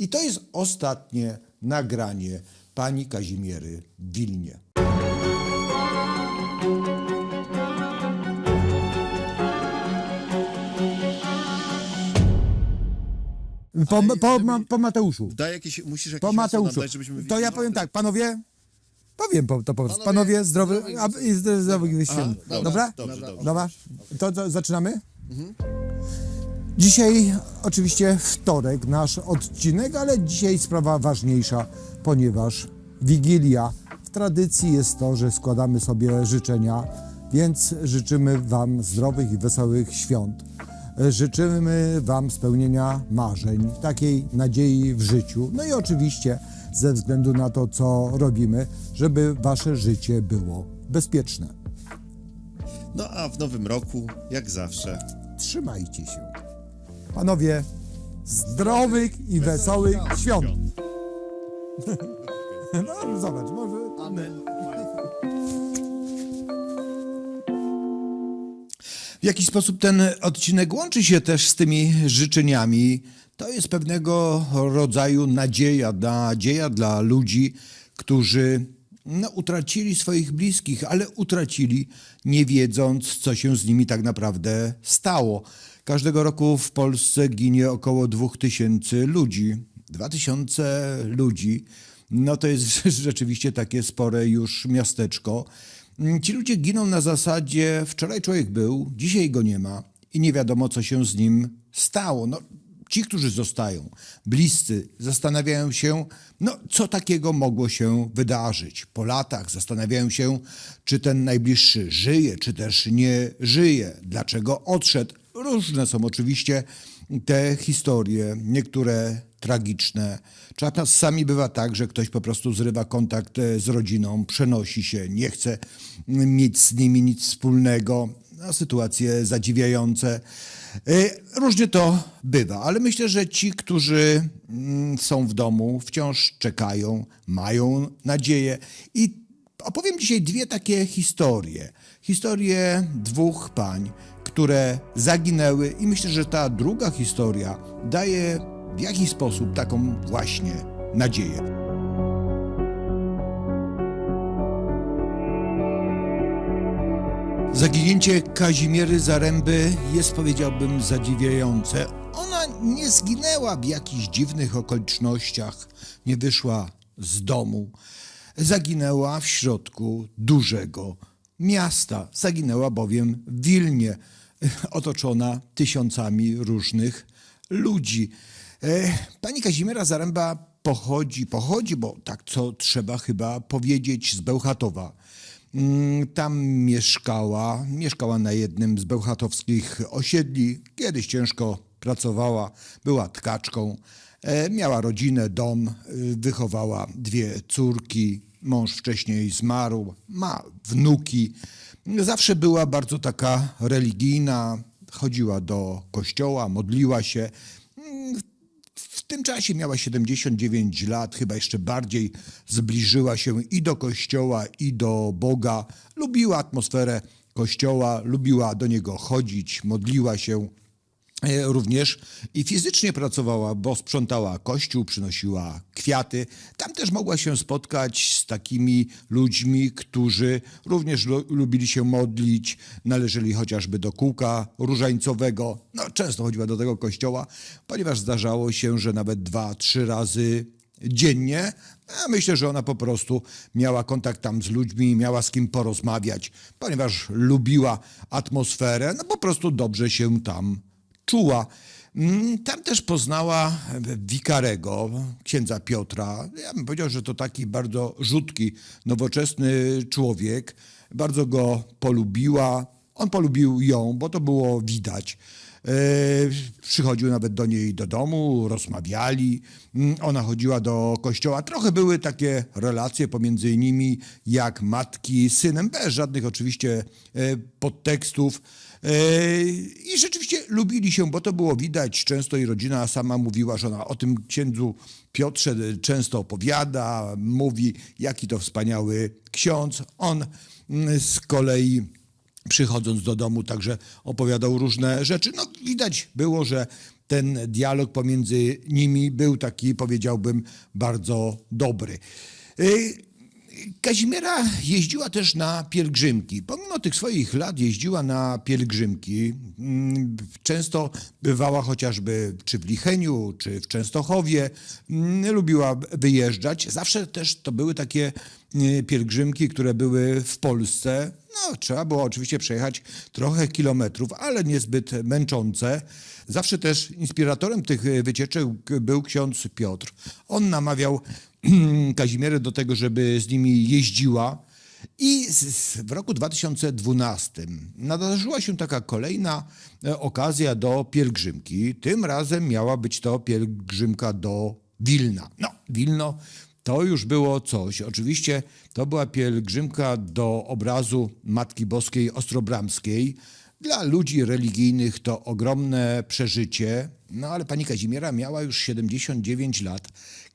I to jest ostatnie nagranie pani Kazimiery w Wilnie. Po, po, ma- po Mateuszu. Daj jakieś, musisz jakieś Po hasło nam Mateuszu. dać, żebyśmy To ja powiem tak, panowie. Powiem po, to po prostu. Panowie, Panowie, zdrowy, zdrowych a, i zdro- zdrowych świąt. dobra, Dobra? dobrze, dobrze. Dobra? To, to zaczynamy? Dzisiaj oczywiście wtorek, nasz odcinek, ale dzisiaj sprawa ważniejsza, ponieważ Wigilia. W tradycji jest to, że składamy sobie życzenia, więc życzymy Wam zdrowych i wesołych świąt. Życzymy Wam spełnienia marzeń, takiej nadziei w życiu. No i oczywiście ze względu na to, co robimy, żeby Wasze życie było bezpieczne. No a w nowym roku, jak zawsze, Trzymajcie się. Panowie, zdrowych i wesołych świąt. No, zobacz, może. W jaki sposób ten odcinek łączy się też z tymi życzeniami? To jest pewnego rodzaju nadzieja, nadzieja dla ludzi, którzy no, utracili swoich bliskich, ale utracili nie wiedząc, co się z nimi tak naprawdę stało. Każdego roku w Polsce ginie około 2000 ludzi. 2000 ludzi, no to jest rzeczywiście takie spore już miasteczko. Mm, Ci ludzie giną na zasadzie wczoraj człowiek był, dzisiaj go nie ma i nie wiadomo, co się z nim stało. No, ci, którzy zostają, bliscy, zastanawiają się, no, co takiego mogło się wydarzyć. Po latach zastanawiają się, czy ten najbliższy żyje, czy też nie żyje, dlaczego odszedł. Różne są oczywiście te historie, niektóre tragiczne. Czasami bywa tak, że ktoś po prostu zrywa kontakt e, z rodziną, przenosi się, nie chce mieć z nimi nic wspólnego. No, sytuacje zadziwiające. E, Różnie to bywa, ale myślę, że ci, którzy mm, są w domu, wciąż czekają, mają nadzieję. I opowiem dzisiaj dwie takie historie. Historie dwóch pań, które zaginęły, i myślę, że ta druga historia daje w jakiś sposób taką właśnie nadzieję. Zaginięcie Kazimiery Zaręby jest, powiedziałbym, zadziwiające. Ona nie zginęła w jakichś dziwnych okolicznościach, nie wyszła z domu. Zaginęła w środku dużego miasta. Zaginęła bowiem w Wilnie, otoczona tysiącami różnych ludzi. E, Pani Kazimiera Zaręba pochodzi, pochodzi, bo tak co trzeba chyba powiedzieć, z Bełchatowa. Mm, Tam mieszkała, mieszkała na jednym z bełchatowskich osiedli. Kiedyś ciężko pracowała, była tkaczką, e, miała rodzinę, dom, e, wychowała dwie córki, mąż wcześniej zmarł, ma wnuki. Zawsze była bardzo taka religijna, chodziła do kościoła, modliła się. W tym czasie miała 79 lat, chyba jeszcze bardziej zbliżyła się i do kościoła, i do Boga. Lubiła atmosferę kościoła, lubiła do niego chodzić, modliła się. E, Również i fizycznie pracowała, bo sprzątała kościół, przynosiła kwiaty. Tam też mogła się spotkać z takimi ludźmi, którzy również lu- lubili się modlić, należeli chociażby do kółka różańcowego. No, często chodziła do tego kościoła, ponieważ zdarzało się, że nawet dwa, trzy razy dziennie. A myślę, że ona po prostu miała kontakt tam z ludźmi, miała z kim porozmawiać, ponieważ lubiła atmosferę, no po prostu dobrze się tam czuła. Mm, Tam też poznała wikarego, księdza Piotra. Ja bym powiedział, że to taki bardzo rzutki, nowoczesny człowiek. Bardzo go polubiła. On polubił ją, bo to było widać. E, przychodził nawet do niej do domu, rozmawiali. Mm, Ona chodziła do kościoła. Trochę były takie relacje pomiędzy nimi, jak matki z synem, bez żadnych oczywiście e, podtekstów. E, I rzeczywiście lubili się, bo to było widać. Często i rodzina sama mówiła, że ona o tym księdzu Piotrze często opowiada, mówi, jaki to wspaniały ksiądz. On mm, z kolei przychodząc do domu także opowiadał różne rzeczy. No widać było, że ten dialog pomiędzy nimi był taki, powiedziałbym, bardzo dobry. Kazimiera jeździła też na pielgrzymki. Pomimo tych swoich lat jeździła na pielgrzymki. Mm, Często bywała chociażby czy w Licheniu, czy w Częstochowie. Mm, Lubiła wyjeżdżać. Zawsze też to były takie y, pielgrzymki, które były w Polsce. No, trzeba było oczywiście przejechać trochę kilometrów, ale niezbyt męczące. Zawsze też inspiratorem tych wycieczek był ksiądz Piotr. On namawiał Kazimierę do tego, żeby z nimi jeździła. I w roku 2012 nadarzyła się taka kolejna e, okazja do pielgrzymki. Tym razem miała być to pielgrzymka do Wilna. No, Wilno to już było coś. Oczywiście to była pielgrzymka do obrazu Matki Boskiej Ostrobramskiej. Dla ludzi religijnych to ogromne przeżycie, no ale pani Kazimiera miała już 79 lat.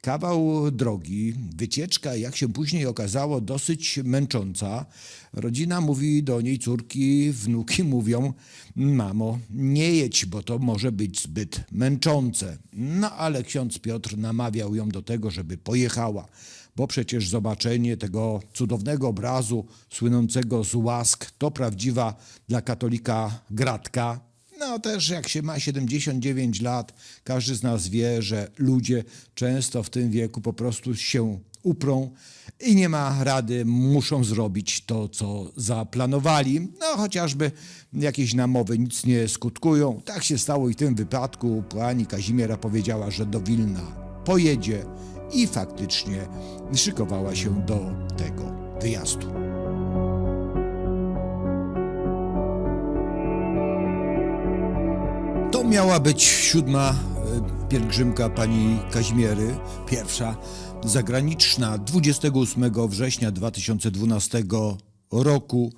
Kawał drogi, wycieczka, jak się później okazało, dosyć męcząca. Rodzina mówi do niej, córki, wnuki mówią: Mamo, nie jedź, bo to może być zbyt męczące. No ale ksiądz Piotr namawiał ją do tego, żeby pojechała bo przecież zobaczenie tego cudownego obrazu słynącego z łask to prawdziwa dla katolika gratka. No też jak się ma 79 lat, każdy z nas wie, że ludzie często w tym wieku po prostu się uprą i nie ma rady, muszą zrobić to, co zaplanowali. No chociażby jakieś namowy nic nie skutkują. Tak się stało i w tym wypadku. Pani Kazimiera powiedziała, że do Wilna pojedzie i faktycznie szykowała się do tego wyjazdu. Miała być siódma e, pielgrzymka pani Kazimiery, pierwsza zagraniczna, 28 września 2012 roku.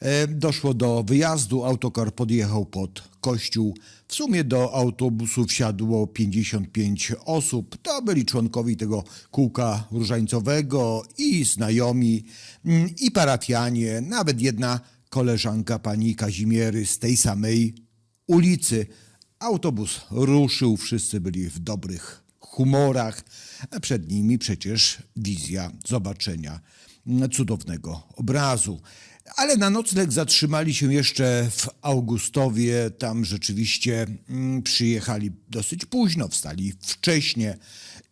E, Doszło do wyjazdu, autokar podjechał pod kościół. W sumie do autobusu wsiadło 55 osób. To byli członkowie tego kółka różańcowego i znajomi, mm, i parafianie, nawet jedna koleżanka pani Kazimiery z tej samej ulicy. Autobus ruszył, wszyscy byli w dobrych humorach, przed nimi przecież wizja zobaczenia cudownego obrazu. Ale na nocleg zatrzymali się jeszcze w Augustowie. Tam rzeczywiście mm, przyjechali dosyć późno, wstali wcześnie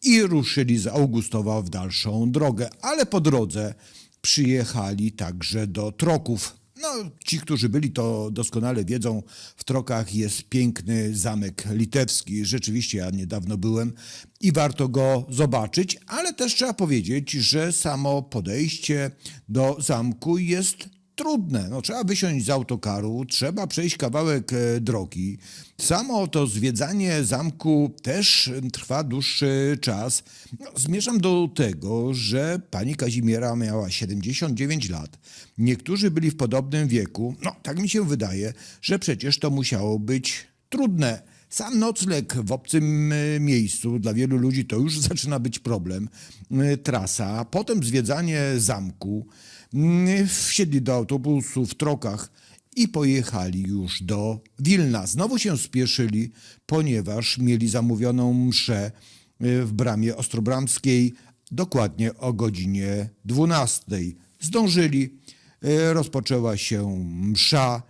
i ruszyli z Augustowa w dalszą drogę. Ale po drodze przyjechali także do Troków. No, ci, którzy byli, to doskonale wiedzą, w Trokach jest piękny zamek litewski. Rzeczywiście ja niedawno byłem i warto go zobaczyć, ale też trzeba powiedzieć, że samo podejście do zamku jest trudne. No, trzeba wysiąść z autokaru, trzeba przejść kawałek e, drogi. Samo to zwiedzanie zamku też trwa dłuższy czas. No, zmierzam do tego, że pani Kazimiera miała 79 lat. Niektórzy byli w podobnym wieku. No, tak mi się wydaje, że przecież to musiało być trudne. Sam nocleg w obcym e, miejscu dla wielu ludzi to już zaczyna być problem. E, Trasa, potem zwiedzanie zamku. Mm, Wsiedli do autobusu w trokach i pojechali już do Wilna. Znowu się spieszyli, ponieważ mieli zamówioną mszę e, w bramie ostrobramskiej dokładnie o godzinie 12. Zdążyli, e, rozpoczęła się msza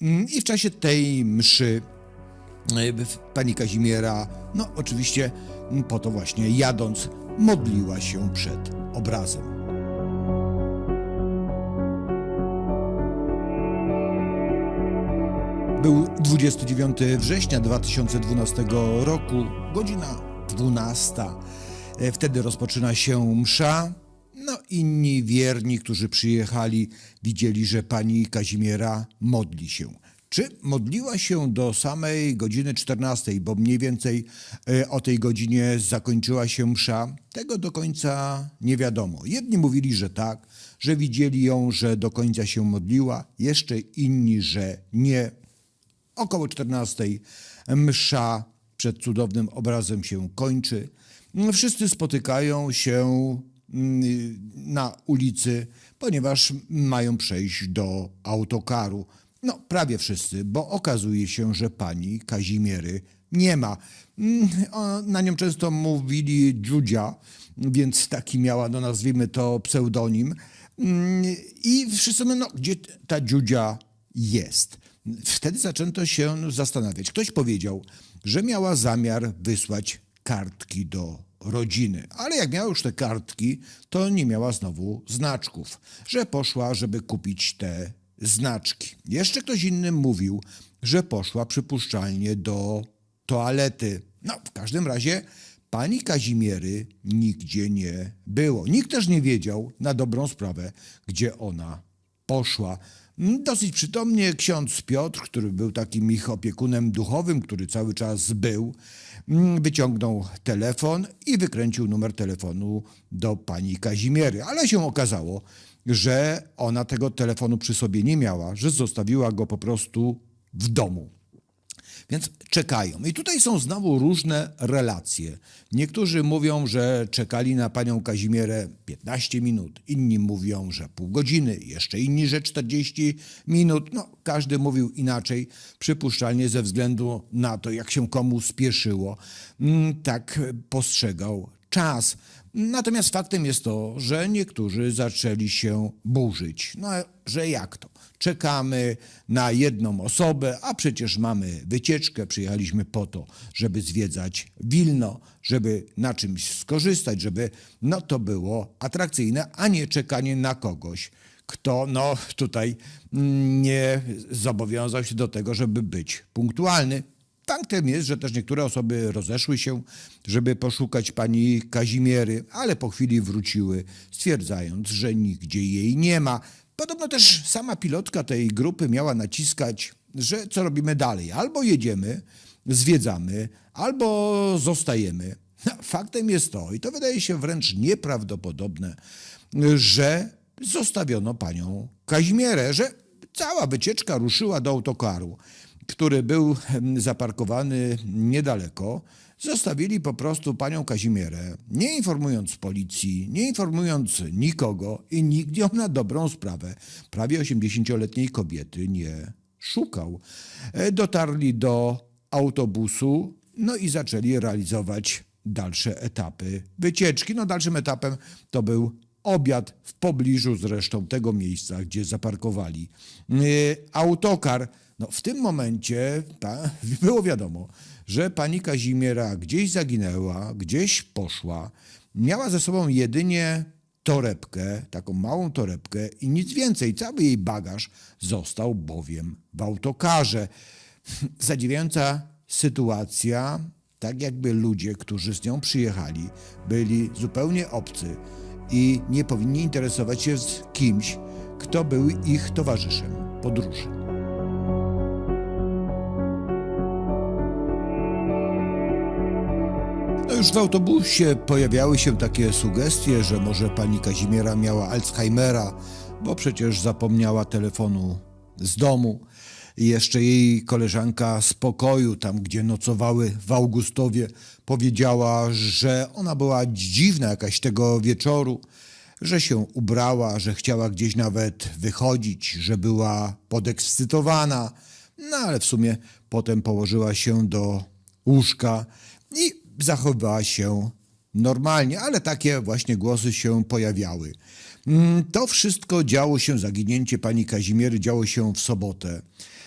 mm, i w czasie tej mszy e, pani Kazimiera, no oczywiście mm, po to właśnie jadąc, modliła się przed obrazem. Był 29 września 2012 roku, godzina 12. E, Wtedy rozpoczyna się msza. No, inni wierni, którzy przyjechali, widzieli, że pani Kazimiera modli się. Czy modliła się do samej godziny 14, bo mniej więcej e, o tej godzinie zakończyła się msza? Tego do końca nie wiadomo. Jedni mówili, że tak, że widzieli ją, że do końca się modliła, jeszcze inni, że nie. Około 14 msza przed cudownym obrazem się kończy. Wszyscy spotykają się mm, na ulicy, ponieważ mają przejść do autokaru. No, prawie wszyscy, bo okazuje się, że pani Kazimiery nie ma. Mm, Na nią często mówili Dziudzia, więc taki miała, no nazwijmy to, pseudonim. Mm, I wszyscy mówią, no gdzie ta Dziudzia jest? Wtedy zaczęto się zastanawiać. Ktoś powiedział, że miała zamiar wysłać kartki do rodziny, ale jak miała już te kartki, to nie miała znowu znaczków, że poszła, żeby kupić te znaczki. Jeszcze ktoś inny mówił, że poszła przypuszczalnie do toalety. No, w każdym razie pani Kazimiery nigdzie nie było. Nikt też nie wiedział na dobrą sprawę, gdzie ona poszła. Dosyć przytomnie ksiądz Piotr, który był takim ich opiekunem duchowym, który cały czas był, mm, wyciągnął telefon i wykręcił numer telefonu do pani Kazimiery. Ale się okazało, że ona tego telefonu przy sobie nie miała, że zostawiła go po prostu w domu. Więc czekają. I tutaj są znowu różne relacje. Niektórzy mówią, że czekali na panią Kazimierę 15 minut, inni mówią, że pół godziny, jeszcze inni, że 40 minut. No, każdy mówił inaczej, przypuszczalnie ze względu na to, jak się komu spieszyło. Mm, Tak postrzegał czas. Natomiast faktem jest to, że niektórzy zaczęli się burzyć. No, że jak to? Czekamy na jedną osobę, a przecież mamy wycieczkę. Przyjechaliśmy po to, żeby zwiedzać Wilno, żeby na czymś skorzystać, żeby no to było atrakcyjne, a nie czekanie na kogoś, kto no tutaj mm, nie zobowiązał się do tego, żeby być punktualny. Faktem jest, że też niektóre osoby rozeszły się, żeby poszukać pani Kazimiery, ale po chwili wróciły, stwierdzając, że nigdzie jej nie ma. Podobno też sama pilotka tej grupy miała naciskać, że co robimy dalej. Albo jedziemy, zwiedzamy, albo zostajemy. Faktem jest to, i to wydaje się wręcz nieprawdopodobne, że zostawiono panią Kazimierę, że cała wycieczka ruszyła do autokaru, który był zaparkowany niedaleko. Zostawili po prostu panią Kazimierę, nie informując policji, nie informując nikogo i nikt ją na dobrą sprawę prawie 80-letniej kobiety nie szukał. E, Dotarli do autobusu, no i zaczęli realizować dalsze etapy wycieczki. No dalszym etapem to był obiad w pobliżu zresztą tego miejsca, gdzie zaparkowali e, autokar. No, w tym momencie ta, było wiadomo, że pani Kazimiera gdzieś zaginęła, gdzieś poszła. Miała ze sobą jedynie torebkę, taką małą torebkę i nic więcej. Cały jej bagaż został bowiem w autokarze. Zadziwiająca sytuacja, tak jakby ludzie, którzy z nią przyjechali, byli zupełnie obcy i nie powinni interesować się z kimś, kto był ich towarzyszem podróży. No już w autobusie pojawiały się takie sugestie, że może pani Kazimiera miała Alzheimera, bo przecież zapomniała telefonu z domu. I jeszcze jej koleżanka z pokoju, tam gdzie nocowały w Augustowie, powiedziała, że ona była dziwna jakaś tego wieczoru, że się ubrała, że chciała gdzieś nawet wychodzić, że była podekscytowana. No ale w sumie potem położyła się do łóżka i zachowywała się normalnie, ale takie właśnie głosy się pojawiały. Mm, To wszystko działo się, zaginięcie pani Kazimiery działo się w sobotę.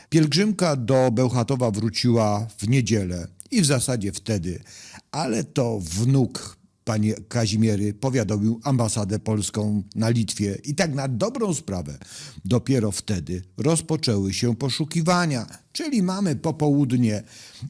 Pielgrzymka do Bełchatowa wróciła w niedzielę i w zasadzie wtedy, ale to wnuk pani Kazimiery powiadomił ambasadę polską na Litwie i tak na dobrą sprawę dopiero wtedy rozpoczęły się poszukiwania, czyli mamy popołudnie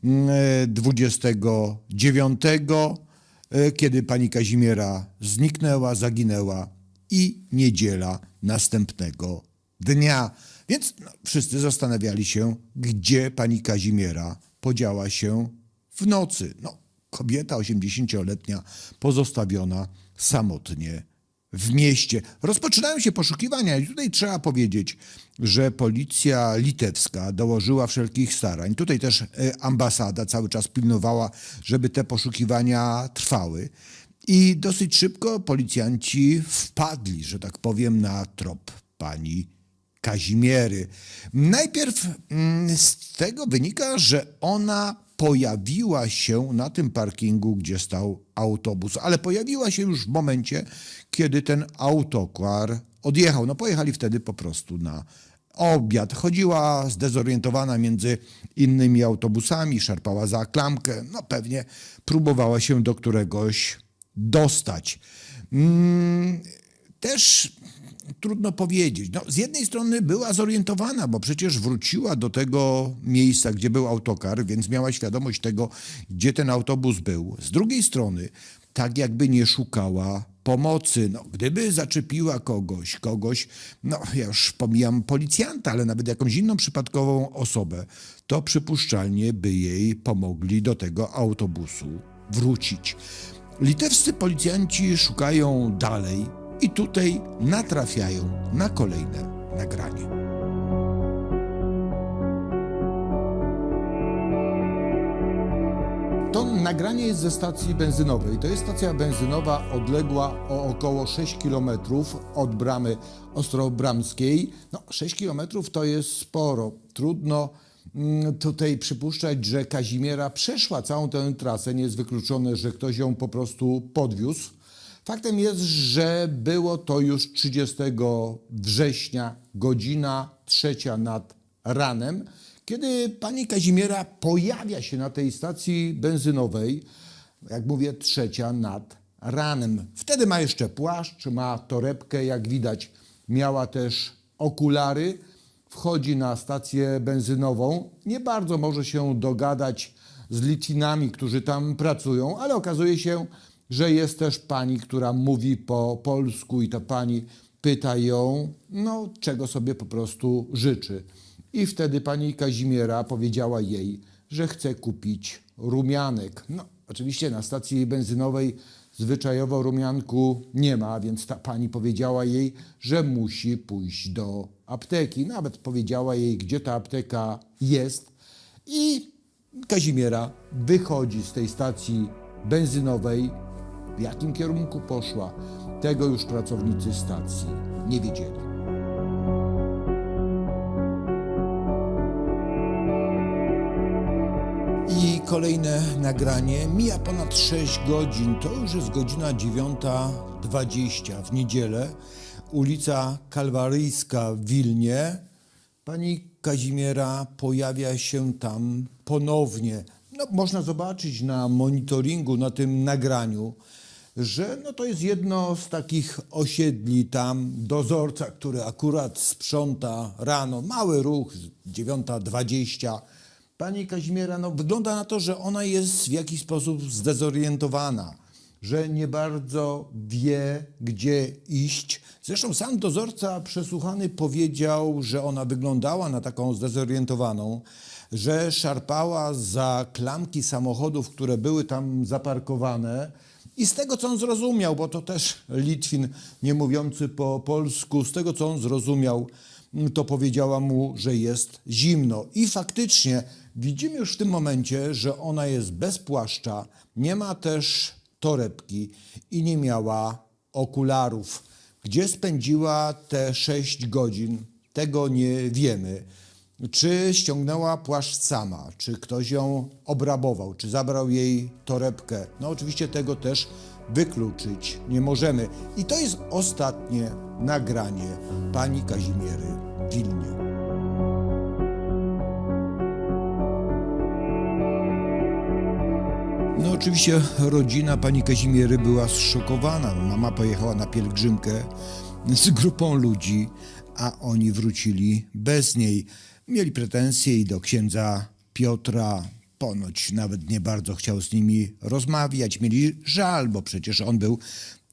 mm, e, 29, e, kiedy pani Kazimiera zniknęła, zaginęła i niedziela następnego dnia. Więc no, wszyscy zastanawiali się, gdzie pani Kazimiera podziała się w nocy. No, kobieta 80-letnia pozostawiona samotnie w mieście. Rozpoczynają się poszukiwania i tutaj trzeba powiedzieć, że policja litewska dołożyła wszelkich starań. Tutaj też e, ambasada cały czas pilnowała, żeby te poszukiwania trwały. I dosyć szybko policjanci wpadli, że tak powiem, na trop pani Kazimiery. Najpierw mm, z tego wynika, że ona pojawiła się na tym parkingu, gdzie stał autobus, ale pojawiła się już w momencie, kiedy ten autokar odjechał. No pojechali wtedy po prostu na obiad. Chodziła zdezorientowana między innymi autobusami, szarpała za klamkę, no pewnie próbowała się do któregoś dostać. Mm, też trudno powiedzieć. No, z jednej strony była zorientowana, bo przecież wróciła do tego miejsca, gdzie był autokar, więc miała świadomość tego, gdzie ten autobus był. Z drugiej strony, tak jakby nie szukała pomocy. No, gdyby zaczepiła kogoś, kogoś, no ja już pomijam policjanta, ale nawet jakąś inną przypadkową osobę, to przypuszczalnie by jej pomogli do tego autobusu wrócić. Litewscy policjanci szukają dalej i tutaj natrafiają na kolejne nagranie. To nagranie jest ze stacji benzynowej. To jest stacja benzynowa odległa o około 6 km od bramy Ostrobramskiej. No, 6 km to jest sporo. Trudno mm, tutaj przypuszczać, że Kazimiera przeszła całą tę trasę. Nie jest wykluczone, że ktoś ją po prostu podwiózł. Faktem jest, że było to już 30 września, godzina trzecia nad ranem, kiedy pani Kazimiera pojawia się na tej stacji benzynowej, jak mówię, trzecia nad ranem. Wtedy ma jeszcze płaszcz, ma torebkę, jak widać, miała też okulary. Wchodzi na stację benzynową. Nie bardzo może się dogadać z Litwinami, którzy tam pracują, ale okazuje się, że jest też pani, która mówi po polsku i ta pani pyta ją, no, czego sobie po prostu życzy. I wtedy pani Kazimiera powiedziała jej, że chce kupić rumianek. No, oczywiście na stacji benzynowej zwyczajowo rumianku nie ma, więc ta pani powiedziała jej, że musi pójść do apteki. Nawet powiedziała jej, gdzie ta apteka jest. I Kazimiera wychodzi z tej stacji benzynowej. W jakim kierunku poszła, tego już pracownicy stacji nie wiedzieli. I kolejne nagranie. Mija ponad 6 godzin. To już jest godzina 9.20 w niedzielę. Ulica Kalwaryjska w Wilnie. Pani Kazimiera pojawia się tam ponownie. No, można zobaczyć na monitoringu, na tym nagraniu, że no, to jest jedno z takich osiedli tam. Dozorca, który akurat sprząta rano, mały ruch, 9.20. Pani Kazimiera, no, wygląda na to, że ona jest w jakiś sposób zdezorientowana, że nie bardzo wie, gdzie iść. Zresztą sam dozorca przesłuchany powiedział, że ona wyglądała na taką zdezorientowaną, że szarpała za klamki samochodów, które były tam zaparkowane. I z tego, co on zrozumiał, bo to też Litwin nie mówiący po polsku, z tego, co on zrozumiał, to powiedziała mu, że jest zimno. I faktycznie widzimy już w tym momencie, że ona jest bez płaszcza, nie ma też torebki i nie miała okularów. Gdzie spędziła te 6 godzin, tego nie wiemy. Czy ściągnęła płaszcz sama, czy ktoś ją obrabował, czy zabrał jej torebkę. No oczywiście tego też wykluczyć nie możemy. I to jest ostatnie nagranie pani Kazimiery Wilnie. No oczywiście rodzina pani Kazimiery była zszokowana. Mama pojechała na pielgrzymkę z grupą ludzi, a oni wrócili bez niej. Mieli pretensje i do księdza Piotra. Ponoć nawet nie bardzo chciał z nimi rozmawiać. Mieli żal, bo przecież on był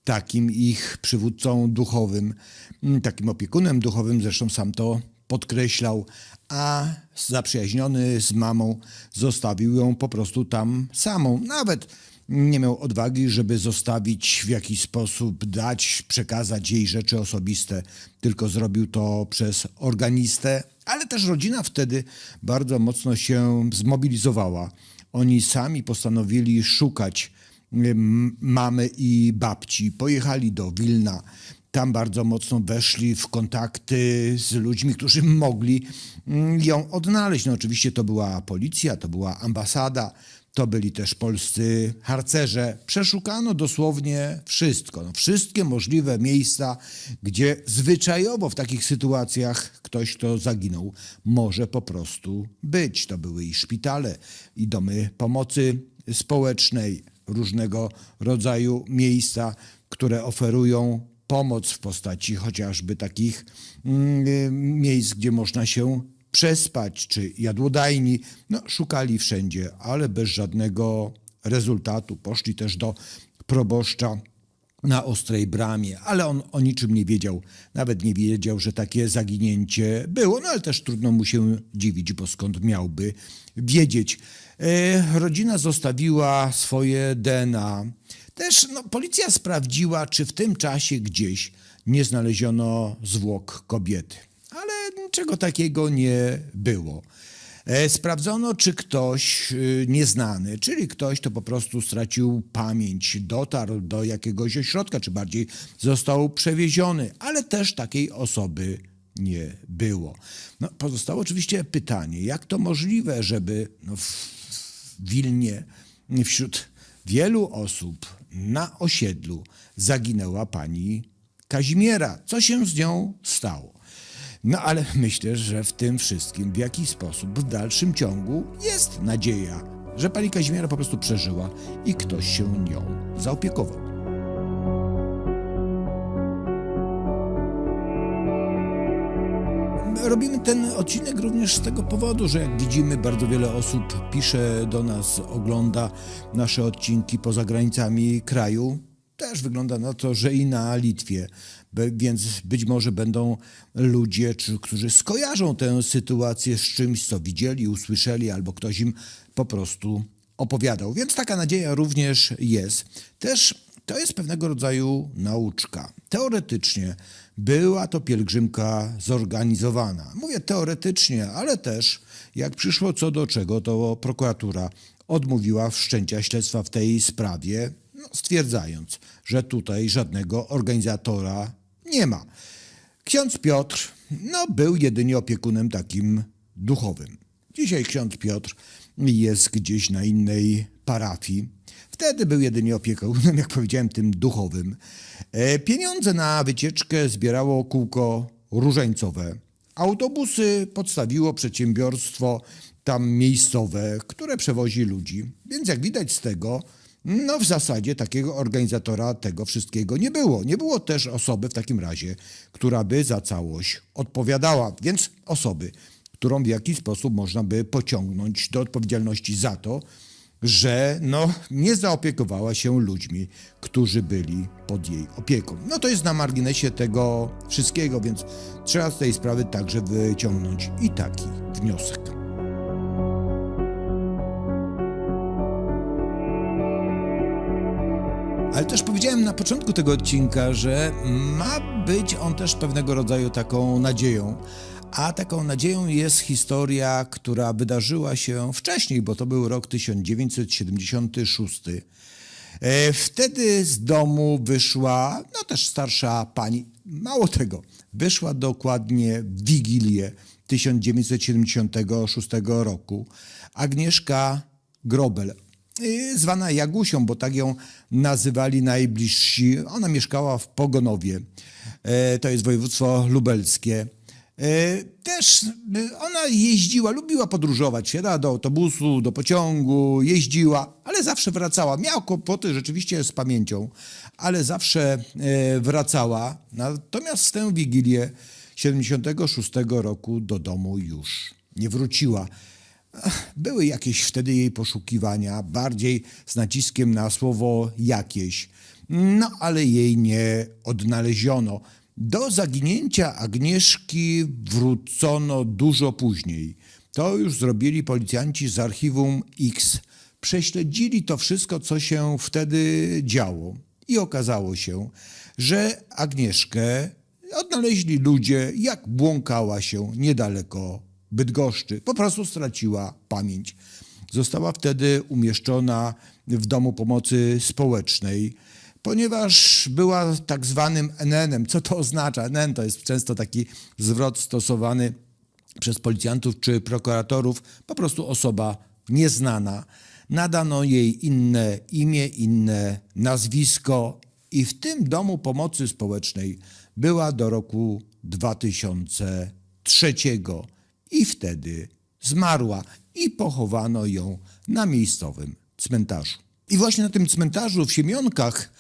takim ich przywódcą duchowym, mm, takim opiekunem duchowym, zresztą sam to podkreślał, a zaprzyjaźniony z mamą zostawił ją po prostu tam samą. Nawet nie miał odwagi, żeby zostawić w jakiś sposób, dać, przekazać jej rzeczy osobiste, tylko zrobił to przez organistę, ale też rodzina wtedy bardzo mocno się zmobilizowała. Oni sami postanowili szukać mamy i babci. Pojechali do Wilna. tam bardzo mocno weszli w kontakty z ludźmi, którzy mogli mm, ją odnaleźć. No oczywiście to była policja, to była ambasada, to byli też polscy harcerze. Przeszukano dosłownie wszystko. No, wszystkie możliwe miejsca, gdzie zwyczajowo w takich sytuacjach ktoś, kto zaginął, może po prostu być. To były i szpitale, i domy pomocy społecznej, różnego rodzaju miejsca, które oferują pomoc w postaci chociażby takich mm, y, miejsc, gdzie można się przespać, czy jadłodajni. No, szukali wszędzie, ale bez żadnego rezultatu. Poszli też do proboszcza na Ostrej Bramie, ale on o niczym nie wiedział. Nawet nie wiedział, że takie zaginięcie było, no ale też trudno mu się dziwić, bo skąd miałby wiedzieć. E, rodzina zostawiła swoje DNA. Też no, policja sprawdziła, czy w tym czasie gdzieś nie znaleziono zwłok kobiety. Niczego takiego nie było. E, Sprawdzono, czy ktoś y, nieznany, czyli ktoś, kto po prostu stracił pamięć, dotarł do jakiegoś ośrodka, czy bardziej został przewieziony, ale też takiej osoby nie było. No, pozostało oczywiście pytanie, jak to możliwe, żeby no, w Wilnie wśród wielu osób na osiedlu zaginęła pani Kazimiera. Co się z nią stało? No ale myślę, że w tym wszystkim w jakiś sposób w dalszym ciągu jest nadzieja, że pani Kazimiera po prostu przeżyła i ktoś się nią zaopiekował. Robimy ten odcinek również z tego powodu, że jak widzimy, bardzo wiele osób pisze do nas, ogląda nasze odcinki poza granicami kraju. Też wygląda na to, że i na Litwie. Więc być może będą ludzie, czy, którzy skojarzą tę sytuację z czymś, co widzieli, usłyszeli, albo ktoś im po prostu opowiadał. Więc taka nadzieja również jest. Też to jest pewnego rodzaju nauczka. Teoretycznie była to pielgrzymka zorganizowana. Mówię teoretycznie, ale też jak przyszło co do czego, to prokuratura odmówiła wszczęcia śledztwa w tej sprawie, no, stwierdzając, że tutaj żadnego organizatora nie ma. Ksiądz Piotr no, był jedynie opiekunem takim duchowym. Dzisiaj ksiądz Piotr jest gdzieś na innej parafii. Wtedy był jedynie opiekunem, jak powiedziałem, tym duchowym. E, Pieniądze na wycieczkę zbierało kółko różańcowe. Autobusy podstawiło przedsiębiorstwo tam miejscowe, które przewozi ludzi. Więc jak widać z tego, no w zasadzie takiego organizatora tego wszystkiego nie było. Nie było też osoby w takim razie, która by za całość odpowiadała. Więc osoby, którą w jakiś sposób można by pociągnąć do odpowiedzialności za to, że no, nie zaopiekowała się ludźmi, którzy byli pod jej opieką. No to jest na marginesie tego wszystkiego, więc trzeba z tej sprawy także wyciągnąć i taki wniosek. Ale też powiedziałem na początku tego odcinka, że ma być on też pewnego rodzaju taką nadzieją. A taką nadzieją jest historia, która wydarzyła się wcześniej, bo to był rok 1976. E, Wtedy z domu wyszła, no też starsza pani, mało tego, wyszła dokładnie w Wigilię 1976 roku Agnieszka Grobel, zwana Jagusią, bo tak ją nazywali najbliżsi. Ona mieszkała w Pogonowie, e, to jest województwo lubelskie. E, Też y, ona jeździła, lubiła podróżować, siadała do autobusu, do pociągu, jeździła, ale zawsze wracała. Miała kłopoty rzeczywiście z pamięcią, ale zawsze e, wracała. Natomiast w tę Wigilię 76 roku do domu już nie wróciła. Były jakieś wtedy jej poszukiwania, bardziej z naciskiem na słowo jakieś, no ale jej nie odnaleziono. Do zaginięcia Agnieszki wrócono dużo później. To już zrobili policjanci z archiwum X. Prześledzili to wszystko, co się wtedy działo. I okazało się, że Agnieszkę odnaleźli ludzie, jak błąkała się niedaleko Bydgoszczy. Po prostu straciła pamięć. Została wtedy umieszczona w domu pomocy społecznej. ponieważ była tak zwanym NN-em. Co to oznacza? NN to jest często taki zwrot stosowany przez policjantów czy prokuratorów, po prostu osoba nieznana. Nadano jej inne imię, inne nazwisko i w tym domu pomocy społecznej była do roku 2003 i wtedy zmarła i pochowano ją na miejscowym cmentarzu. I właśnie na tym cmentarzu w Siemionkach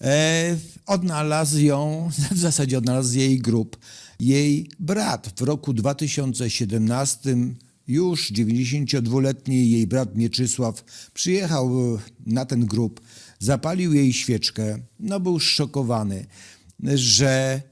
e, odnalazł ją, w zasadzie odnalazł jej grób, jej brat. W roku 2017 już 92-letni jej brat Mieczysław przyjechał na ten grób, zapalił jej świeczkę. No był szokowany, że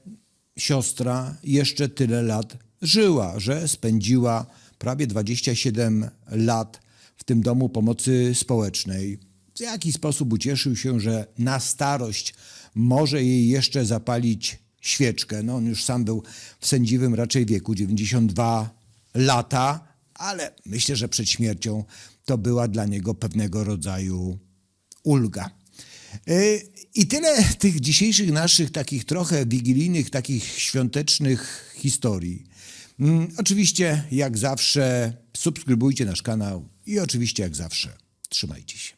siostra jeszcze tyle lat żyła, że spędziła prawie 27 lat w tym domu pomocy społecznej. W jaki sposób ucieszył się, że na starość może jej jeszcze zapalić świeczkę. No on już sam był w sędziwym raczej wieku, 92 lata, ale myślę, że przed śmiercią to była dla niego pewnego rodzaju ulga. Y, I tyle tych dzisiejszych naszych takich trochę wigilijnych, takich świątecznych historii. Mm, Oczywiście, jak zawsze, subskrybujcie nasz kanał i oczywiście, jak zawsze, trzymajcie się.